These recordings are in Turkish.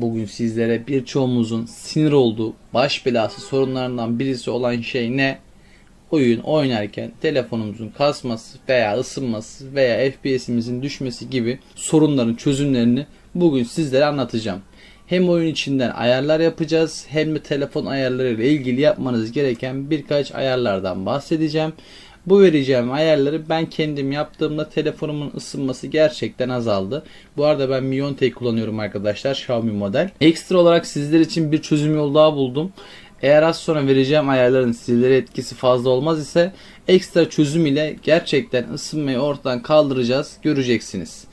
Bugün sizlere birçoğumuzun sinir olduğu baş belası sorunlarından birisi olan şey ne? Oyun oynarken telefonumuzun kasması veya ısınması veya FPS'imizin düşmesi gibi sorunların çözümlerini bugün sizlere anlatacağım. Hem oyun içinden ayarlar yapacağız hem de telefon ayarları ile ilgili yapmanız gereken birkaç ayarlardan bahsedeceğim. Bu vereceğim ayarları ben kendim yaptığımda telefonumun ısınması gerçekten azaldı. Bu arada ben Miontek kullanıyorum arkadaşlar Xiaomi model. Ekstra olarak sizler için bir çözüm yolu daha buldum. Eğer az sonra vereceğim ayarların sizlere etkisi fazla olmaz ise ekstra çözüm ile gerçekten ısınmayı ortadan kaldıracağız göreceksiniz.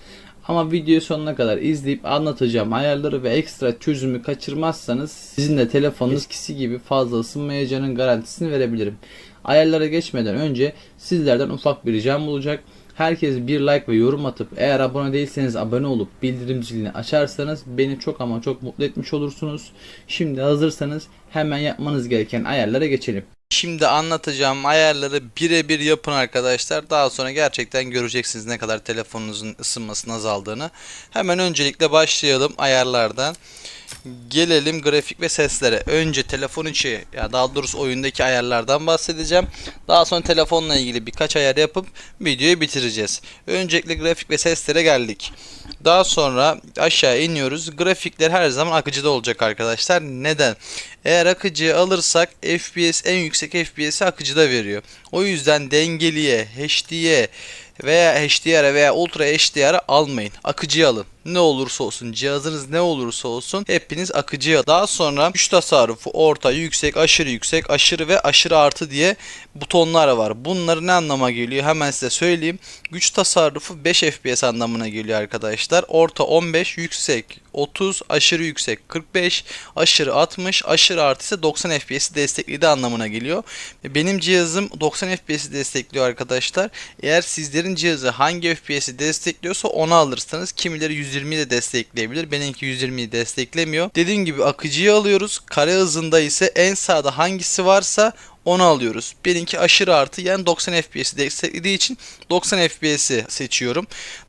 Ama videoyu sonuna kadar izleyip anlatacağım ayarları ve ekstra çözümü kaçırmazsanız sizin de telefonunuz eskisi gibi fazla ısınmayacağının garantisini verebilirim. Ayarlara geçmeden önce sizlerden ufak bir ricam olacak. Herkes bir like ve yorum atıp eğer abone değilseniz abone olup bildirim zilini açarsanız beni çok ama çok mutlu etmiş olursunuz. Şimdi hazırsanız hemen yapmanız gereken ayarlara geçelim. Şimdi anlatacağım ayarları birebir yapın arkadaşlar. Daha sonra gerçekten göreceksiniz ne kadar telefonunuzun ısınmasının azaldığını. Hemen öncelikle başlayalım ayarlardan. Gelelim grafik ve seslere. Önce telefon içi ya daha doğrusu oyundaki ayarlardan bahsedeceğim. Daha sonra telefonla ilgili birkaç ayar yapıp videoyu bitireceğiz. Öncelikle grafik ve seslere geldik. Daha sonra aşağı iniyoruz. Grafikler her zaman akıcıda olacak arkadaşlar. Neden? Eğer akıcıyı alırsak FPS en yüksek FPS'i akıcıda veriyor. O yüzden dengeliye, HD'ye veya HDR veya Ultra HDR'ı almayın. Akıcıyı alın. Ne olursa olsun cihazınız ne olursa olsun hepiniz akıcıya. Daha sonra güç tasarrufu orta, yüksek, aşırı yüksek, aşırı ve aşırı artı diye butonlar var. Bunları ne anlama geliyor hemen size söyleyeyim. Güç tasarrufu 5 FPS anlamına geliyor arkadaşlar. Orta 15, yüksek 30, aşırı yüksek 45, aşırı 60, aşırı artı ise 90 FPS'i desteklediği anlamına geliyor. Benim cihazım 90 FPS'i destekliyor arkadaşlar. Eğer sizlerin cihazı hangi FPS'i destekliyorsa onu alırsanız kimileri 120'yi de destekleyebilir. Benimki 120'yi desteklemiyor. Dediğim gibi akıcıyı alıyoruz. Kare hızında ise en sağda hangisi varsa onu alıyoruz. Benimki aşırı artı yani 90 FPS'i desteklediği için 90 FPS'i seçiyorum.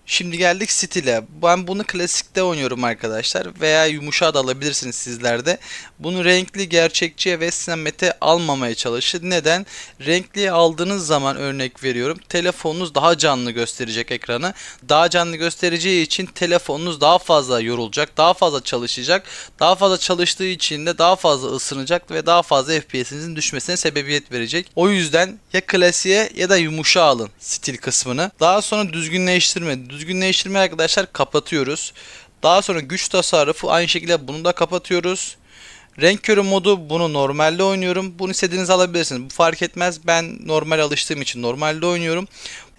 Şimdi geldik stile. Ben bunu klasikte oynuyorum arkadaşlar veya yumuşağı da alabilirsiniz sizler de. Bunu renkli, gerçekçi ve sinemete almamaya çalışın. Neden? Renkli aldığınız zaman örnek veriyorum. Telefonunuz daha canlı gösterecek ekranı. Daha canlı göstereceği için telefonunuz daha fazla yorulacak, daha fazla çalışacak. Daha fazla çalıştığı için de daha fazla ısınacak ve daha fazla FPS'inizin düşmesine sebebiyet verecek. O yüzden ya klasiğe ya da yumuşağı alın stil kısmını. Daha sonra düzgünleştirme. Düzgünleştirme arkadaşlar kapatıyoruz. Daha sonra güç tasarrufu aynı şekilde bunu da kapatıyoruz. Renk körü modu bunu normalde oynuyorum. Bunu istediğiniz alabilirsiniz. Bu fark etmez. Ben normal alıştığım için normalde oynuyorum.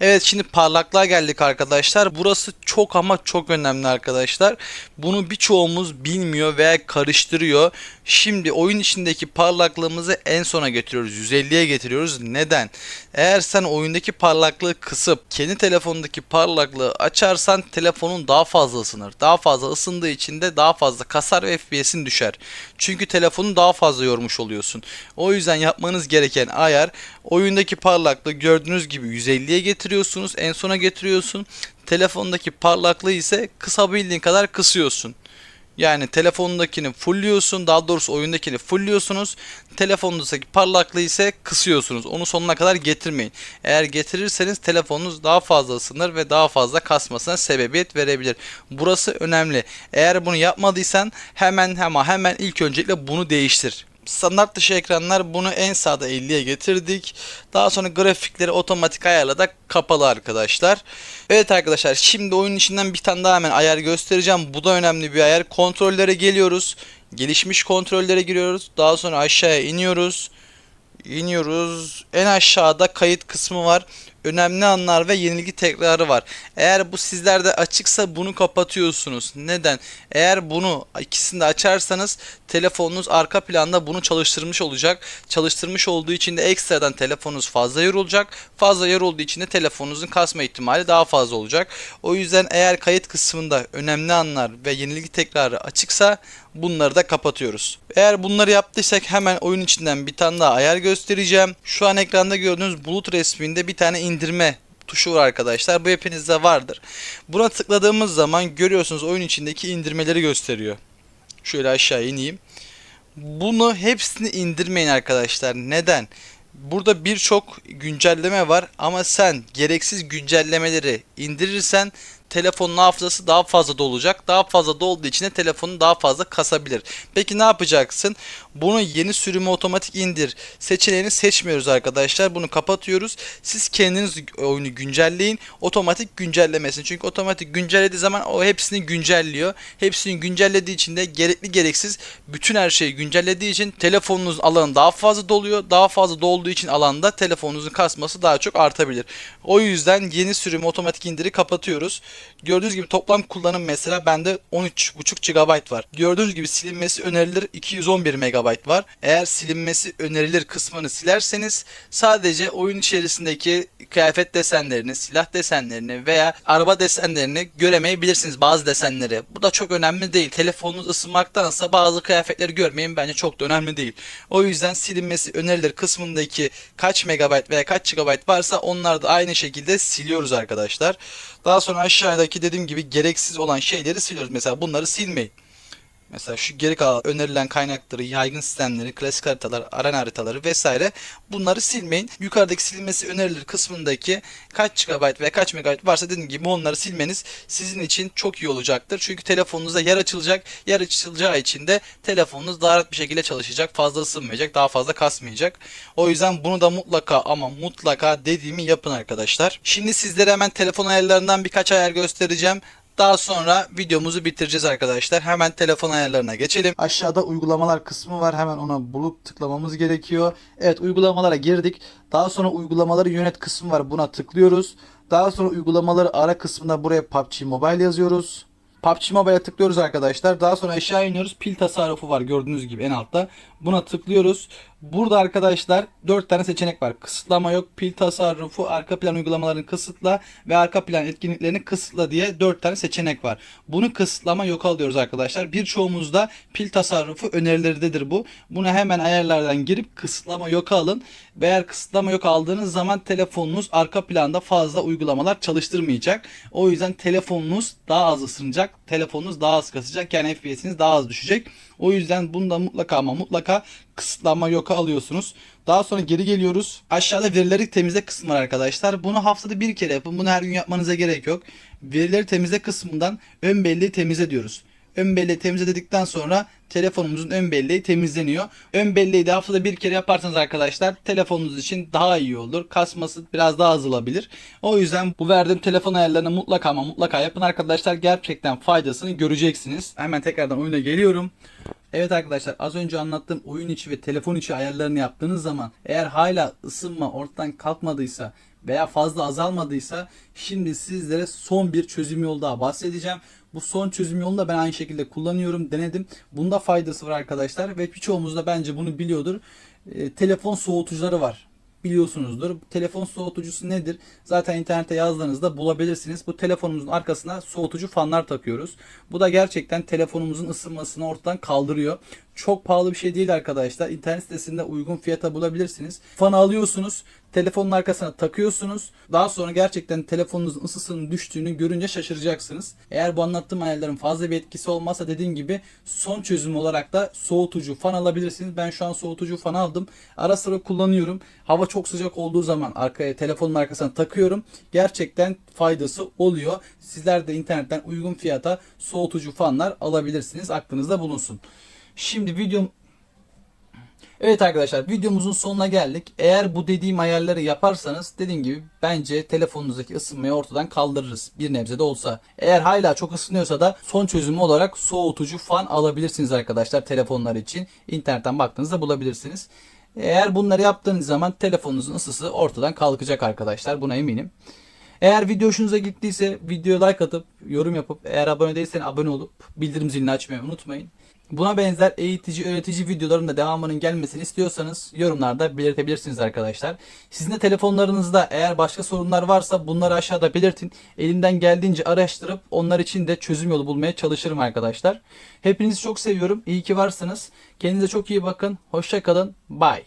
Evet şimdi parlaklığa geldik arkadaşlar. Burası çok ama çok önemli arkadaşlar. Bunu birçoğumuz bilmiyor veya karıştırıyor. Şimdi oyun içindeki parlaklığımızı en sona getiriyoruz. 150'ye getiriyoruz. Neden? Eğer sen oyundaki parlaklığı kısıp kendi telefonundaki parlaklığı açarsan telefonun daha fazla ısınır. Daha fazla ısındığı için de daha fazla kasar ve FPS'in düşer. Çünkü telefonu daha fazla yormuş oluyorsun. O yüzden yapmanız gereken ayar oyundaki parlaklığı gördüğünüz gibi 150'ye getiriyorsunuz. En sona getiriyorsun. Telefondaki parlaklığı ise kısabildiğin kadar kısıyorsun. Yani telefonundakini fullliyorsun. Daha doğrusu oyundakini fullliyorsunuz. Telefonunuzdaki parlaklığı ise kısıyorsunuz. Onu sonuna kadar getirmeyin. Eğer getirirseniz telefonunuz daha fazla ısınır ve daha fazla kasmasına sebebiyet verebilir. Burası önemli. Eğer bunu yapmadıysan hemen ama hemen ilk öncelikle bunu değiştir. Standart dışı ekranlar bunu en sağda 50'ye getirdik. Daha sonra grafikleri otomatik ayarla kapalı arkadaşlar. Evet arkadaşlar şimdi oyun içinden bir tane daha hemen ayar göstereceğim. Bu da önemli bir ayar. Kontrollere geliyoruz. Gelişmiş kontrollere giriyoruz. Daha sonra aşağıya iniyoruz. İniyoruz. En aşağıda kayıt kısmı var önemli anlar ve yenilgi tekrarı var. Eğer bu sizlerde açıksa bunu kapatıyorsunuz. Neden? Eğer bunu ikisini de açarsanız telefonunuz arka planda bunu çalıştırmış olacak. Çalıştırmış olduğu için de ekstradan telefonunuz fazla yorulacak. Fazla yorulduğu için de telefonunuzun kasma ihtimali daha fazla olacak. O yüzden eğer kayıt kısmında önemli anlar ve yenilgi tekrarı açıksa bunları da kapatıyoruz. Eğer bunları yaptıysak hemen oyun içinden bir tane daha ayar göstereceğim. Şu an ekranda gördüğünüz bulut resminde bir tane indirme tuşu var arkadaşlar. Bu hepinizde vardır. Buna tıkladığımız zaman görüyorsunuz oyun içindeki indirmeleri gösteriyor. Şöyle aşağı ineyim. Bunu hepsini indirmeyin arkadaşlar. Neden? Burada birçok güncelleme var ama sen gereksiz güncellemeleri indirirsen telefonun hafızası daha fazla dolacak. Daha fazla dolduğu için de telefonun daha fazla kasabilir. Peki ne yapacaksın? Bunu yeni sürümü otomatik indir seçeneğini seçmiyoruz arkadaşlar. Bunu kapatıyoruz. Siz kendiniz oyunu güncelleyin. Otomatik güncellemesin. Çünkü otomatik güncellediği zaman o hepsini güncelliyor. Hepsini güncellediği için de gerekli gereksiz bütün her şeyi güncellediği için telefonunuzun alanı daha fazla doluyor. Daha fazla dolduğu için alanda telefonunuzun kasması daha çok artabilir. O yüzden yeni sürümü otomatik indiri kapatıyoruz. Gördüğünüz gibi toplam kullanım mesela bende 13.5 GB var. Gördüğünüz gibi silinmesi önerilir 211 MB var. Eğer silinmesi önerilir kısmını silerseniz sadece oyun içerisindeki kıyafet desenlerini, silah desenlerini veya araba desenlerini göremeyebilirsiniz bazı desenleri. Bu da çok önemli değil. Telefonunuz ısınmaktansa bazı kıyafetleri görmeyin bence çok da önemli değil. O yüzden silinmesi önerilir kısmındaki kaç megabayt veya kaç gigabayt varsa onlar da aynı şekilde siliyoruz arkadaşlar. Daha sonra aşağıdaki dediğim gibi gereksiz olan şeyleri siliyoruz. Mesela bunları silmeyin. Mesela şu geri kalan önerilen kaynakları, yaygın sistemleri, klasik haritalar, arena haritaları vesaire bunları silmeyin. Yukarıdaki silinmesi önerilir kısmındaki kaç GB ve kaç MB varsa dediğim gibi onları silmeniz sizin için çok iyi olacaktır. Çünkü telefonunuzda yer açılacak. Yer açılacağı için de telefonunuz daha rahat bir şekilde çalışacak. Fazla ısınmayacak, daha fazla kasmayacak. O yüzden bunu da mutlaka ama mutlaka dediğimi yapın arkadaşlar. Şimdi sizlere hemen telefon ayarlarından birkaç ayar göstereceğim. Daha sonra videomuzu bitireceğiz arkadaşlar. Hemen telefon ayarlarına geçelim. Aşağıda uygulamalar kısmı var. Hemen ona bulup tıklamamız gerekiyor. Evet uygulamalara girdik. Daha sonra uygulamaları yönet kısmı var. Buna tıklıyoruz. Daha sonra uygulamaları ara kısmında buraya PUBG Mobile yazıyoruz. PUBG Mobile'e tıklıyoruz arkadaşlar. Daha sonra aşağı iniyoruz. Pil tasarrufu var gördüğünüz gibi en altta. Buna tıklıyoruz. Burada arkadaşlar 4 tane seçenek var. Kısıtlama yok, pil tasarrufu, arka plan uygulamalarını kısıtla ve arka plan etkinliklerini kısıtla diye 4 tane seçenek var. Bunu kısıtlama yok alıyoruz arkadaşlar. Birçoğumuzda pil tasarrufu önerileridir bu. Bunu hemen ayarlardan girip kısıtlama yok alın. Ve eğer kısıtlama yok aldığınız zaman telefonunuz arka planda fazla uygulamalar çalıştırmayacak. O yüzden telefonunuz daha az ısınacak. Telefonunuz daha az kasacak. Yani FPS'iniz daha az düşecek. O yüzden bunda mutlaka ama mutlaka kısıtlama yoka alıyorsunuz. Daha sonra geri geliyoruz. Aşağıda verileri temizle kısmı var arkadaşlar. Bunu haftada bir kere yapın. Bunu her gün yapmanıza gerek yok. Verileri temizle kısmından ön belleği temizle diyoruz. Ön belleği temizle dedikten sonra telefonumuzun ön belleği temizleniyor. Ön belleği de haftada bir kere yaparsanız arkadaşlar telefonunuz için daha iyi olur. Kasması biraz daha azalabilir. O yüzden bu verdiğim telefon ayarlarını mutlaka ama mutlaka yapın arkadaşlar. Gerçekten faydasını göreceksiniz. Hemen tekrardan oyuna geliyorum. Evet arkadaşlar az önce anlattığım oyun içi ve telefon içi ayarlarını yaptığınız zaman eğer hala ısınma ortadan kalkmadıysa veya fazla azalmadıysa şimdi sizlere son bir çözüm yolu daha bahsedeceğim. Bu son çözüm yolunu da ben aynı şekilde kullanıyorum, denedim. Bunda faydası var arkadaşlar ve birçoğumuz da bence bunu biliyordur. E, telefon soğutucuları var biliyorsunuzdur. Telefon soğutucusu nedir? Zaten internete yazdığınızda bulabilirsiniz. Bu telefonumuzun arkasına soğutucu fanlar takıyoruz. Bu da gerçekten telefonumuzun ısınmasını ortadan kaldırıyor. Çok pahalı bir şey değil arkadaşlar. İnternet sitesinde uygun fiyata bulabilirsiniz. Fanı alıyorsunuz. Telefonun arkasına takıyorsunuz. Daha sonra gerçekten telefonunuzun ısısının düştüğünü görünce şaşıracaksınız. Eğer bu anlattığım ayarların fazla bir etkisi olmazsa dediğim gibi son çözüm olarak da soğutucu fan alabilirsiniz. Ben şu an soğutucu fan aldım. Ara sıra kullanıyorum. Hava çok sıcak olduğu zaman arkaya telefonun arkasına takıyorum. Gerçekten faydası oluyor. Sizler de internetten uygun fiyata soğutucu fanlar alabilirsiniz. Aklınızda bulunsun. Şimdi videom Evet arkadaşlar videomuzun sonuna geldik. Eğer bu dediğim ayarları yaparsanız dediğim gibi bence telefonunuzdaki ısınmayı ortadan kaldırırız. Bir nebze de olsa. Eğer hala çok ısınıyorsa da son çözümü olarak soğutucu fan alabilirsiniz arkadaşlar telefonlar için. İnternetten baktığınızda bulabilirsiniz. Eğer bunları yaptığınız zaman telefonunuzun ısısı ortadan kalkacak arkadaşlar. Buna eminim. Eğer video hoşunuza gittiyse videoya like atıp yorum yapıp eğer abone değilseniz abone olup bildirim zilini açmayı unutmayın. Buna benzer eğitici, öğretici videoların da devamının gelmesini istiyorsanız yorumlarda belirtebilirsiniz arkadaşlar. Sizin de telefonlarınızda eğer başka sorunlar varsa bunları aşağıda belirtin. Elimden geldiğince araştırıp onlar için de çözüm yolu bulmaya çalışırım arkadaşlar. Hepinizi çok seviyorum. İyi ki varsınız. Kendinize çok iyi bakın. Hoşça kalın. Bye.